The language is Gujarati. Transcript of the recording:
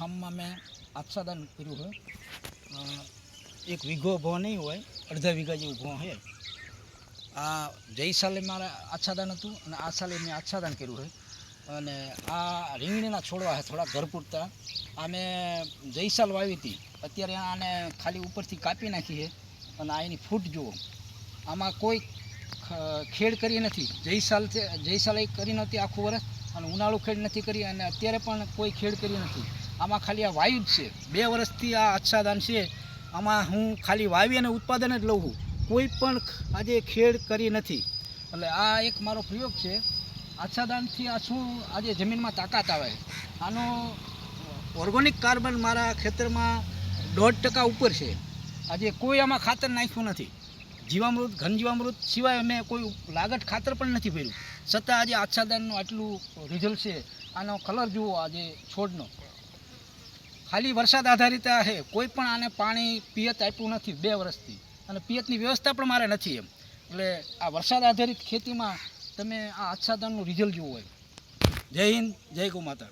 આ મેં આચ્છાદન કર્યું હોય. એક વીઘો ભો નહીં હોય, અડધા વીઘા જેવું ભો છે આ જય સાલે મારે આચ્છાદન હતું અને આ સાલે મેં આચ્છાદન કર્યું હોય. અને આ રીંગણીના છોડવા છે થોડા ઘર પૂરતા આ મેં જય સાલ વાવી હતી. અત્યારે આને ખાલી ઉપરથી કાપી નાખી છે અને આ એની ફૂટ જુઓ. આમાં કોઈ ખેડ કરી નથી. જય સાલ છે, જય સાલ એ કરી નહોતી આખું વર્ષ અને ઉનાળું ખેડ નથી કરી અને અત્યારે પણ કોઈ ખેડ કરી નથી. આમાં ખાલી આ વાયુ જ છે. બે વર્ષથી આ આચ્છાદાન છે. આમાં હું ખાલી વાવી અને ઉત્પાદન જ લઉં કોઈ પણ આજે ખેડ કરી નથી. એટલે આ એક મારો પ્રયોગ છે. આચ્છાદાનથી આ શું આજે જમીનમાં તાકાત આવે? આનો ઓર્ગોનિક કાર્બન મારા ખેતરમાં દોઢ ટકા ઉપર છે. આજે કોઈ આમાં ખાતર નાખ્યું નથી. જીવામૃત ઘન જીવામૃત સિવાય મેં કોઈ લાગત ખાતર પણ નથી ભર્યું. છતાં આજે આચ્છાદાનનું આટલું રિઝલ્ટ છે. આનો કલર જુઓ આજે છોડનો. ખાલી વરસાદ આધારિત આ છે કોઈ પણ આને પાણી, પિયત આપ્યું નથી બે વર્ષથી. અને પિયતની વ્યવસ્થા પણ મારે નથી એમ. એટલે આ વરસાદ આધારિત ખેતીમાં તમે આ આચ્છાદનનું રિઝલ્ટ જુઓ હોય જય હિન્દ, જય ગૌ માતા.